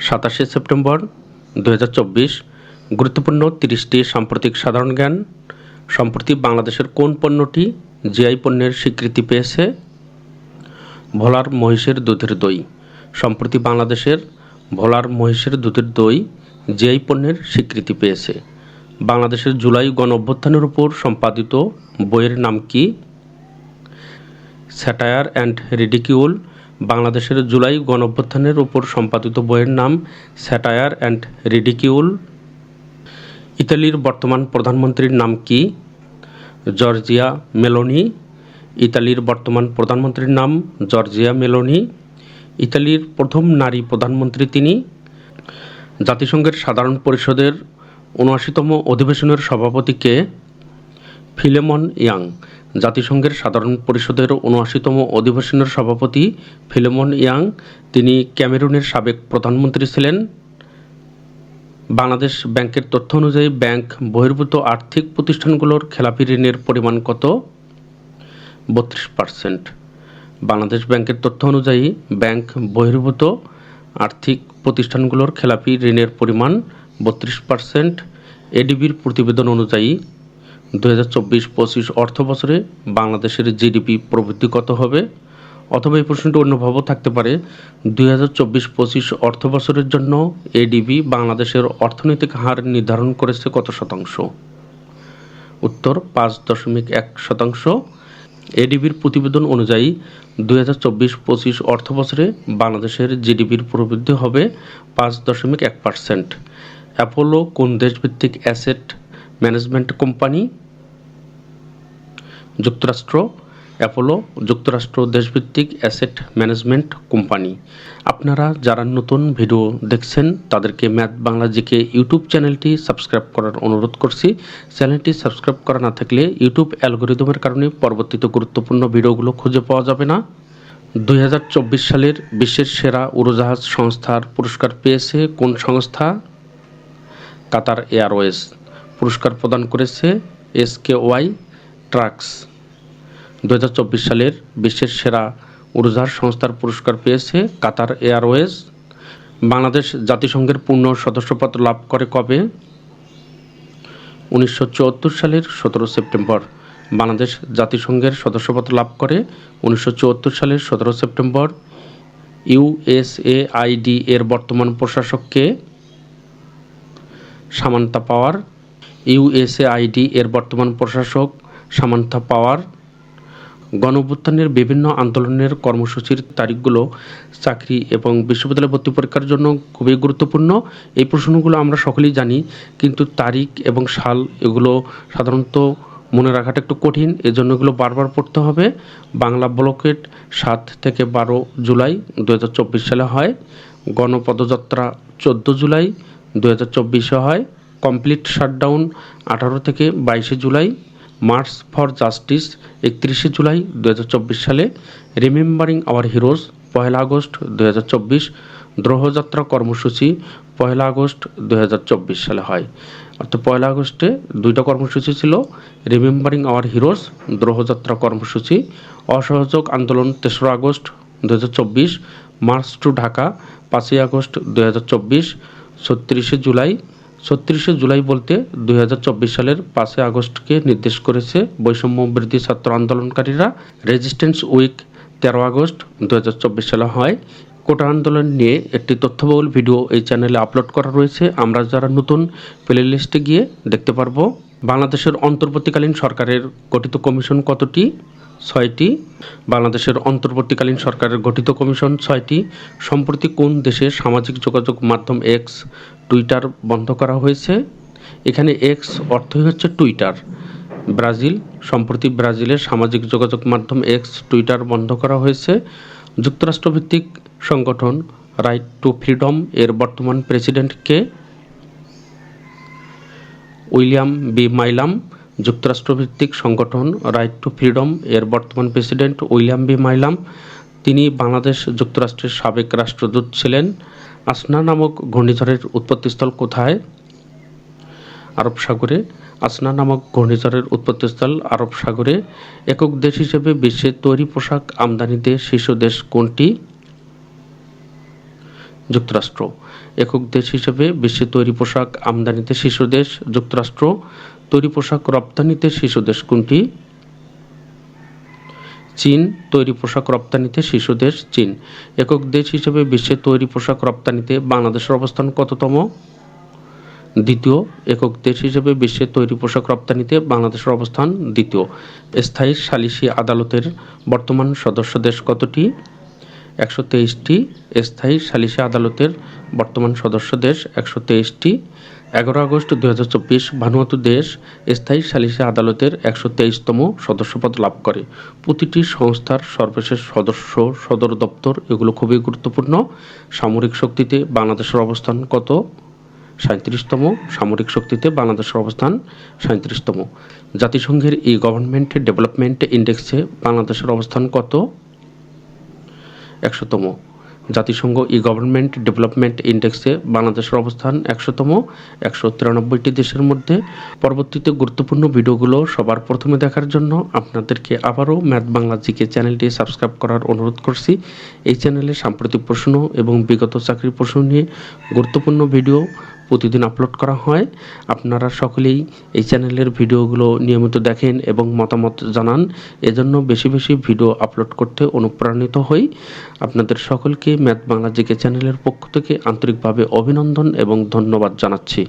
সাতাশে সেপ্টেম্বর দু হাজার চব্বিশ। গুরুত্বপূর্ণ তিরিশটি সাম্প্রতিক সাধারণ জ্ঞান। সম্প্রতি বাংলাদেশের কোন পণ্যটি জিআই পণ্যের স্বীকৃতি পেয়েছে? ভোলার মহিষের দুধের দই। সম্প্রতি বাংলাদেশের ভোলার মহিষের দুধের দই জিআই পণ্যের স্বীকৃতি পেয়েছে। বাংলাদেশের জুলাই গণ অভ্যুত্থানের উপর সম্পাদিত বইয়ের নাম কি? স্যাটায়ার অ্যান্ড রিডিকিউল বাংলাদেশের জুলাই গণ অভ্যুত্থানের উপর সম্পাদিত বইয়ের নাম স্যাটায়ার অ্যান্ড রিডিকিউল ইতালির বর্তমান প্রধানমন্ত্রীর নাম কি? জর্জিয়া মেলোনি ইতালির বর্তমান প্রধানমন্ত্রীর নাম জর্জিয়া মেলোনি ইতালির প্রথম নারী প্রধানমন্ত্রী তিনি। জাতিসংঘের সাধারণ পরিষদের উনআশিতম অধিবেশনের সভাপতিকে ফিলেমন ইয়াং, জাতিসংঘের সাধারণ পরিষদের উনআশিতম অধিবেশনের সভাপতি ফিলেমন ইয়াং। তিনি ক্যামেরুনের সাবেক প্রধানমন্ত্রী ছিলেন। বাংলাদেশ ব্যাংকের তথ্য অনুযায়ী ব্যাংক বহির্ভূত আর্থিক প্রতিষ্ঠানগুলোর খেলাপি ঋণের পরিমাণ কত? বত্রিশ পার্সেন্ট। বাংলাদেশ ব্যাংকের তথ্য অনুযায়ী ব্যাংক বহির্ভূত আর্থিক প্রতিষ্ঠানগুলোর খেলাপি ঋণের পরিমাণ বত্রিশ পার্সেন্ট। এডিবির প্রতিবেদন অনুযায়ী দু হাজার চব্বিশ পঁচিশ অর্থ বছরে বাংলাদেশের জিডিপি প্রবৃদ্ধি কত হবে? অথবা এই প্রশ্নটি অন্যভাবেও থাকতে পারে। দুই হাজার চব্বিশ পঁচিশ অর্থ বছরের জন্য এডিবি বাংলাদেশের অর্থনৈতিক হার নির্ধারণ করেছে কত শতাংশ? উত্তর, পাঁচ দশমিক এক শতাংশ। এডিবির প্রতিবেদন অনুযায়ী দুই হাজার চব্বিশ পঁচিশ অর্থ বছরে বাংলাদেশের জিডিপির প্রবৃদ্ধি হবে পাঁচ দশমিক এক পার্সেন্ট। অ্যাপোলো কোন দেশভিত্তিক অ্যাসেট ম্যানেজমেন্ট কোম্পানি যুক্তরাষ্ট্র, অ্যাপোলো, যুক্তরাষ্ট্র দেশভিত্তিক অ্যাসেট ম্যানেজমেন্ট কোম্পানি আপনারা যারা নতুন ভিডিও দেখছেন, তাদেরকে ম্যাথ বাংলা জিকে ইউটিউব চ্যানেলটি সাবস্ক্রাইব করার অনুরোধ করছি। চ্যানেলটি সাবস্ক্রাইব করা না থাকলে ইউটিউব অ্যালগোরিদমের কারণে পরবর্তীতে গুরুত্বপূর্ণ ভিডিওগুলো খুঁজে পাওয়া যাবে না। দুই হাজার চব্বিশ সালের বিশ্বের সেরা উড়োজাহাজ সংস্থার পুরস্কার পেয়েছে কোন সংস্থা? Qatar Airways. পুরস্কার প্রদান করেছে এসকে ওয়াই ট্রাক্স। দু হাজার চব্বিশ সালের বিশ্বের সেরা উড়োজাহাজ সংস্থার পুরস্কার পেয়েছে কাতার এয়ারওয়েজ। বাংলাদেশ জাতিসংঘের পূর্ণ সদস্যপদ লাভ করে কবে? উনিশশো চুয়াত্তর সালের সতেরো সেপ্টেম্বর। বাংলাদেশ জাতিসংঘের সদস্যপদ লাভ করে উনিশশো চুয়াত্তর সালের সতেরো সেপ্টেম্বর। ইউএসএআইডি এর বর্তমান প্রশাসককে সামান্তা পাওয়ার ইউএসএআইডি এর বর্তমান প্রশাসক সামান্থা পাওয়ার। গণঅভ্যুত্থানের বিভিন্ন আন্দোলনের কর্মসূচির তারিখগুলো চাকরি এবং বিশ্ববিদ্যালয় ভর্তি পরীক্ষার জন্য খুবই গুরুত্বপূর্ণ। এই প্রশ্নগুলো আমরা সকলেই জানি, কিন্তু তারিখ এবং সাল এগুলো সাধারণত মনে রাখাটা একটু কঠিন। এজন্য এগুলো বারবার পড়তে হবে। বাংলা ব্লকেট সাত থেকে বারো জুলাই দু হাজার চব্বিশ সালে হয়। গণপদযাত্রা চোদ্দ জুলাই দু হয়। কমপ্লিট শাটডাউন আঠারো থেকে বাইশে জুলাই মার্চ ফর জাস্টিস একত্রিশে জুলাই দু হাজার চব্বিশ সালে রিমেম্বারিং আওয়ার হিরোজ পয়লা আগস্ট দু হাজার চব্বিশ দ্রোহযাত্রা কর্মসূচি পয়লা আগস্ট দু হাজার চব্বিশ সালে হয়। অর্থাৎ পয়লা আগস্টে দুইটা কর্মসূচি ছিল রিমেম্বারিং আওয়ার হিরোজ দ্রোহযাত্রা কর্মসূচি, অসহযোগ আন্দোলন তেসরা আগস্ট দু হাজার চব্বিশ মার্চ টু ঢাকা পাঁচই আগস্ট দু ছত্রিশে জুলাই ছত্রিশে জুলাই বলতে দুই হাজার চব্বিশ সালের পাঁচই আগস্টকে নির্দেশ করেছে বৈষম্য বৃদ্ধি ছাত্র আন্দোলনকারীরা। রেজিস্ট্যান্স উইক তেরো আগস্ট দুই হাজার চব্বিশ সালে হয়। কোটা আন্দোলন নিয়ে একটি তথ্যবহুল ভিডিও এই চ্যানেলে আপলোড করা রয়েছে। আমরা যারা নতুন প্লে লিস্টে গিয়ে দেখতে পারব। বাংলাদেশের অন্তর্বর্তীকালীন সরকারের গঠিত কমিশন কতটি? ছয়টি, বাংলাদেশের অন্তর্বর্তীকালীন সরকারের গঠিত কমিশন ছয়টি, সম্প্রতি কোন দেশে সামাজিক যোগাযোগ মাধ্যম এক্স টুইটার বন্ধ করা হয়েছে? এখানে এক্স অর্থই হচ্ছে টুইটার ব্রাজিল, সম্প্রতি ব্রাজিলের সামাজিক যোগাযোগ মাধ্যম এক্স টুইটার বন্ধ করা হয়েছে। যুক্তরাষ্ট্রভিত্তিক সংগঠন রাইট টু ফ্রিডম এর বর্তমান প্রেসিডেন্টকে উইলিয়াম বি মাইলাম যুক্তরাষ্ট্রভিত্তিক সংগঠন রাইট টু ফ্রিডম এর বর্তমান প্রেসিডেন্ট উইলিয়াম বি মাইলাম। তিনি বাংলাদেশ যুক্তরাষ্ট্রের সাবেক রাষ্ট্রদূত ছিলেন। আসনা নামক ঘূর্ণিঝড়ের উৎপত্তিস্থল কোথায়? আরব সাগরে। আসনা নামক ঘূর্ণিঝড়ের উৎপত্তিস্থল আরব সাগরে। একক দেশ হিসেবে বিশ্বের তৈরি পোশাক আমদানিতে শীর্ষ দেশ কোনটি? যুক্তরাষ্ট্র। একক দেশ হিসেবে বিশ্বে তৈরি পোশাক আমদানিতে শীর্ষ দেশ যুক্তরাষ্ট্র। তৈরি পোশাক রপ্তানিতে শীর্ষ দেশ কোনটি? চীন। তৈরি পোশাক রপ্তানিতে শীর্ষ দেশ চীন। একক দেশ হিসেবে বিশ্বে তৈরি পোশাক রপ্তানিতে বাংলাদেশের অবস্থান কততম? দ্বিতীয়, একক দেশ হিসেবে বিশ্বে তৈরি পোশাক রপ্তানিতে বাংলাদেশের অবস্থান দ্বিতীয়। স্থায়ী সালিসি আদালতের বর্তমান সদস্য দেশ কতটি? একশো তেইশটি স্থায়ী সালিসি আদালতের বর্তমান সদস্য দেশ একশো তেইশটি। এগারো আগস্ট দুই হাজার চব্বিশ ভানুয়াতু দেশ স্থায়ী সালিসি আদালতের একশো তেইশতম সদস্যপদ লাভ করে। প্রতিটি সংস্থার সর্বশেষ সদস্য, সদর দপ্তর, এগুলো খুবই গুরুত্বপূর্ণ। সামরিক শক্তিতে বাংলাদেশের অবস্থান কত? সাঁত্রিশতম সামরিক শক্তিতে বাংলাদেশের অবস্থান সাঁত্রিশতম জাতিসংঘের ই গভর্নমেন্ট ডেভেলপমেন্ট ইন্ডেক্সে বাংলাদেশের অবস্থান কত? একশোতম। জাতিসংঘ ই গভর্নমেন্ট ডেভেলপমেন্ট ইন্ডেক্সে বাংলাদেশের অবস্থান একশোতম, একশো তিরানব্বইটি দেশের মধ্যে। পরবর্তীতে গুরুত্বপূর্ণ ভিডিওগুলো সবার প্রথমে দেখার জন্য আপনাদেরকে আবারও ম্যাথ বাংলা জিকে চ্যানেলটি সাবস্ক্রাইব করার অনুরোধ করছি। এই চ্যানেলে সাম্প্রতিক প্রশ্ন এবং বিগত চাকরির প্রশ্ন নিয়ে গুরুত্বপূর্ণ ভিডিও প্রতিদিন আপলোড করা হয়। আপনারা সকলেই এই চ্যানেলের ভিডিওগুলো নিয়মিত দেখেন এবং মতামত জানান। এজন্য বেশি বেশি ভিডিও আপলোড করতে অনুপ্রাণিত হই। আপনাদের সকলকে ম্যাথ বাংলা জিকে চ্যানেলের পক্ষ থেকে আন্তরিকভাবে অভিনন্দন এবং ধন্যবাদ জানাচ্ছি।